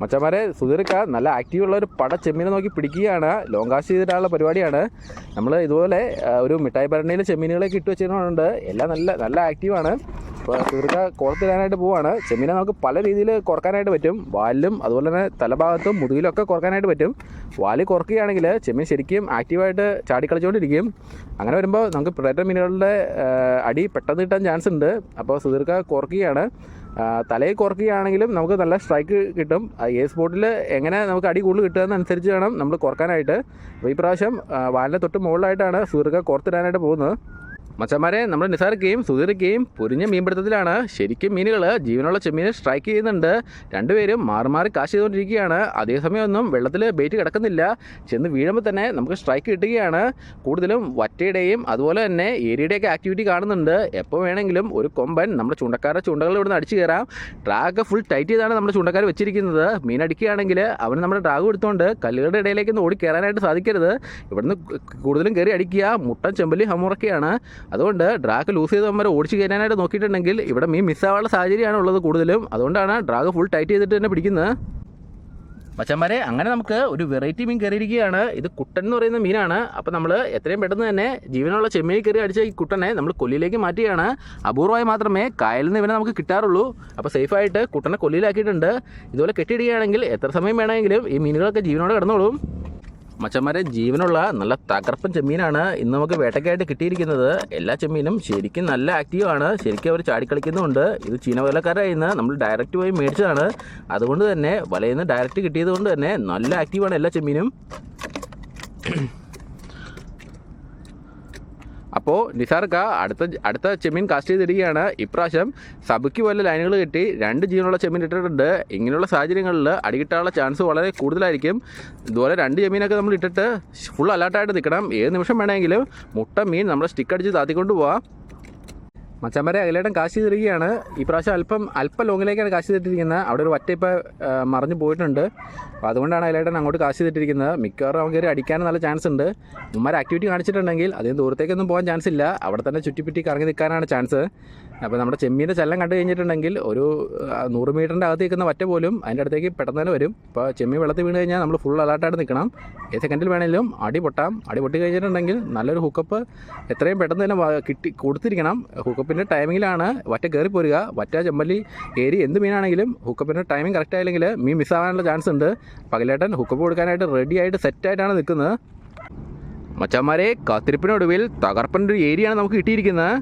മച്ചന്മാരെ സുധീർക്ക നല്ല ആക്റ്റീവ് ഉള്ള ഒരു പട ചെമ്മീനെ നോക്കി പിടിക്കുകയാണ്. ലോങ് കാസ്റ്റ് ചെയ്തിട്ടുള്ള പരിപാടിയാണ്. നമ്മൾ ഇതുപോലെ ഒരു മിഠായി ഭരണിയിൽ ചെമ്മീനുകളൊക്കെ ഇട്ട് വെച്ചിട്ടുണ്ട് എല്ലാം നല്ല നല്ല ആക്റ്റീവാണ് അപ്പോൾ തീർക്ക കുളത്തിടാനായിട്ട് പോവാണ്. ചെമ്മീനെ നമുക്ക് പല രീതിയിൽ കുറക്കാനായിട്ട് പറ്റും. വാലിലും അതുപോലെ തന്നെ തലഭാഗത്തും മുതുകിലൊക്കെ കുറക്കാനായിട്ട് പറ്റും. വാലിൽ കുറക്കുകയാണെങ്കിൽ ചെമ്മീൻ ശരിക്കും ആക്റ്റീവായിട്ട് ചാടിക്കളിച്ചുകൊണ്ടിരിക്കും അങ്ങനെ വരുമ്പോൾ നമുക്ക് പ്രേറ്റ മീനുകളുടെ അടി പെട്ടെന്ന് കിട്ടാൻ ചാൻസ് ഉണ്ട്. അപ്പോൾ സുധീർക്ക കുറക്കുകയാണ്. തലയിൽ കുറക്കുകയാണെങ്കിലും നമുക്ക് നല്ല സ്ട്രൈക്ക് കിട്ടും. ഏ സ്പോട്ടിൽ എങ്ങനെ നമുക്ക് അടി കൂടുതൽ കിട്ടുന്നതനുസരിച്ച് വേണം നമ്മൾ കുറക്കാനായിട്ട്. അപ്പോൾ ഈ പ്രാവശ്യം വാലിന്റെ തൊട്ട് മുകളിലായിട്ടാണ് സുധീർക്ക കോർത്തിടാനായിട്ട് പോകുന്നത്. മച്ചന്മാരെ നമ്മുടെ നിസാർക്കയും സുധീർക്കയും പൊരിഞ്ഞ മീൻപിടുത്തത്തിലാണ് ശരിക്കും മീനുകൾ ജീവനുള്ള ചെമ്മീനെ സ്ട്രൈക്ക് ചെയ്യുന്നുണ്ട്. രണ്ടുപേരും മാറി മാറി കാശ് ചെയ്തുകൊണ്ടിരിക്കുകയാണ്. അതേസമയമൊന്നും വെള്ളത്തിൽ ബെയ്റ്റ് കിടക്കുന്നില്ല. ചെന്ന് വീഴുമ്പോൾ തന്നെ നമുക്ക് സ്ട്രൈക്ക് കിട്ടുകയാണ്. കൂടുതലും വറ്റയുടെയും അതുപോലെ തന്നെ ഏരിയയുടെയൊക്കെ ആക്ടിവിറ്റി കാണുന്നുണ്ട്. എപ്പോൾ വേണമെങ്കിലും ഒരു കൊമ്പൻ നമ്മുടെ ചൂണ്ടക്കാരുടെ ചൂണ്ടകൾ ഇവിടുന്ന് അടിച്ചു കയറാം. ട്രാഗ് ഫുൾ ടൈറ്റ് ചെയ്താണ് നമ്മുടെ ചൂണ്ടക്കാർ വെച്ചിരിക്കുന്നത്. മീൻ അടിക്കുകയാണെങ്കിൽ അവന് നമ്മുടെ ട്രാഗ് എടുത്തുകൊണ്ട് കല്ലുകളുടെ ഇടയിലേക്ക് ഒന്ന് ഓടി കയറാനായിട്ട് സാധിക്കരുത്. ഇവിടുന്ന് കൂടുതലും കയറി അടിക്കുക. മുട്ടൻ ചെമ്പല്ലി ഹമ്മുറൊക്കെയാണ് അതുകൊണ്ട് ഡ്രാഗ് ലൂസ് ചെയ്ത് നമ്മൾ ഓടിച്ച് കയറാനായിട്ട് നോക്കിയിട്ടുണ്ടെങ്കിൽ ഇവിടെ മീൻ മിസ്സാവാനുള്ള സാഹചര്യമാണ് ഉള്ളത് കൂടുതലും. അതുകൊണ്ടാണ് ഡ്രാഗ് ഫുൾ ടൈറ്റ് ചെയ്തിട്ട് തന്നെ പിടിക്കുന്നത്. മച്ചന്മാരെ അങ്ങനെ നമുക്ക് ഒരു വെറൈറ്റി മീൻ കയറിയിരിക്കുകയാണ്. ഇത് കുട്ടൻ എന്ന് പറയുന്ന മീനാണ്. അപ്പോൾ നമ്മൾ എത്രയും പെട്ടെന്ന് തന്നെ ജീവനുള്ള ചെമ്മീൻ കയറി അടിച്ച ഈ കുട്ടനെ നമ്മൾ കൊല്ലിയിലേക്ക് മാറ്റുകയാണ്. അപൂർവമായി മാത്രമേ കായലിൽ നിന്ന് ഇവനെ നമുക്ക് കിട്ടാറുള്ളൂ. അപ്പോൾ സേഫായിട്ട് കുട്ടനെ കൊല്ലിയിലാക്കിയിട്ടുണ്ട് ഇതുപോലെ കെട്ടിയിടുകയാണെങ്കിൽ എത്ര സമയം വേണമെങ്കിലും ഈ മീനുകളൊക്കെ ജീവനോടെ കിടന്നോളും. മച്ചന്മാരെ ജീവനുള്ള നല്ല തകർപ്പൻ ചെമ്മീനാണ് ഇന്ന് നമുക്ക് വേട്ടയ്ക്കായിട്ട് കിട്ടിയിരിക്കുന്നത്. എല്ലാ ചെമ്മീനും ശരിക്കും നല്ല ആക്റ്റീവാണ് ശരിക്കും അവർ ചാടിക്കളിക്കുന്നുമുണ്ട്. ഇത് ചീന വലക്കാരായി നമ്മൾ ഡയറക്റ്റ് പോയി മേടിച്ചതാണ്. അതുകൊണ്ട് തന്നെ വലയിൽ നിന്ന് ഡയറക്റ്റ് കിട്ടിയത് കൊണ്ട് തന്നെ നല്ല ആക്റ്റീവാണ് എല്ലാ ചെമ്മീനും. അപ്പോൾ നിസാർക്ക അടുത്ത അടുത്ത ചെമ്മീൻ കാസ്റ്റ് ചെയ്തിരിക്കുകയാണ്. ഇപ്രാവശ്യം സബയ്ക്ക് പോലെ ലൈനുകൾ കിട്ടി. രണ്ട് ജീവനുള്ള ചെമ്മീൻ ഇട്ടിട്ടുണ്ട്. ഇങ്ങനെയുള്ള സാഹചര്യങ്ങളിൽ അടികിട്ടാനുള്ള ചാൻസ് വളരെ കൂടുതലായിരിക്കും. ഇതുപോലെ രണ്ട് ചെമ്മീനൊക്കെ നമ്മൾ ഇട്ടിട്ട് ഫുൾ അലർട്ടായിട്ട് നിൽക്കണം. ഏത് നിമിഷം വേണമെങ്കിലും മുട്ട മീൻ നമ്മുടെ സ്റ്റിക്ക് അടിച്ച് താത്തിക്കൊണ്ട് പോവാം. മച്ചമ്പരെ അകലേട്ടൻ കാശ് ചെയ്തിരിക്കുകയാണ് ഈ പ്രാവശ്യം അല്പം അല്പം ലോങ്ങിലേക്കാണ് കാശ് തെറ്റിരിക്കുന്നത് അവിടെ ഒരു വറ്റ ഇപ്പോൾ മറിഞ്ഞു പോയിട്ടുണ്ട്. അപ്പോൾ അതുകൊണ്ടാണ് അകലേട്ടൻ അങ്ങോട്ട് കാശ് തെറ്റിരിക്കുന്നത് മിക്കവാറും അവൻ കയറി അടിക്കാനും നല്ല ചാൻസ് ഉണ്ട്. ഉമ്മാർ ആക്ടിവിറ്റി കാണിച്ചിട്ടുണ്ടെങ്കിൽ അതിന് ദൂരത്തേക്കൊന്നും പോകാൻ ചാൻസ് ഇല്ല. അവിടെ തന്നെ ചുറ്റിപ്പറ്റി കറങ്ങി നിൽക്കാനാണ് ചാൻസ് അപ്പോൾ നമ്മുടെ ചെമ്മീന്റെ ചലനം കണ്ടു കഴിഞ്ഞിട്ടുണ്ടെങ്കിൽ ഒരു നൂറ് മീറ്ററിന്റെ അകത്ത് നിൽക്കുന്ന വറ്റ പോലും അതിന്റെ അടുത്തേക്ക് പെട്ടെന്ന് തന്നെ വരും. ഇപ്പോൾ ചെമ്മീൻ വെള്ളത്തിൽ വീണ് കഴിഞ്ഞാൽ നമ്മൾ ഫുൾ അലർട്ടായിട്ട് നിൽക്കണം. ഏത് സെക്കൻഡിൽ വേണമെങ്കിലും അടി പൊട്ടാം. അടി പൊട്ടി കഴിഞ്ഞിട്ടുണ്ടെങ്കിൽ നല്ലൊരു ഹുക്കപ്പ് എത്രയും പെട്ടെന്ന് തന്നെ കിട്ടി കൊടുത്തിരിക്കണം. ഹുക്കപ്പിന്റെ ടൈമിങ്ങിലാണ് വറ്റ കയറി പോരുക. വറ്റ ചെമ്പല്ലി ഏരി എന്ത് മീനാണെങ്കിലും ഹുക്കപ്പിന്റെ ടൈമിംഗ് കറക്റ്റ് ആയില്ലെങ്കിൽ മീൻ മിസ്സാവാനുള്ള ചാൻസ് ഉണ്ട്. പകലേട്ടൻ ഹുക്കപ്പ് കൊടുക്കാനായിട്ട് റെഡി ആയിട്ട് സെറ്റായിട്ടാണ് നിൽക്കുന്നത്. മച്ചന്മാരെ കാത്തിരിപ്പിനൊടുവിൽ തകർപ്പന്റെ ഒരു ഏരിയയാണ് നമുക്ക് കിട്ടിയിരിക്കുന്നത്.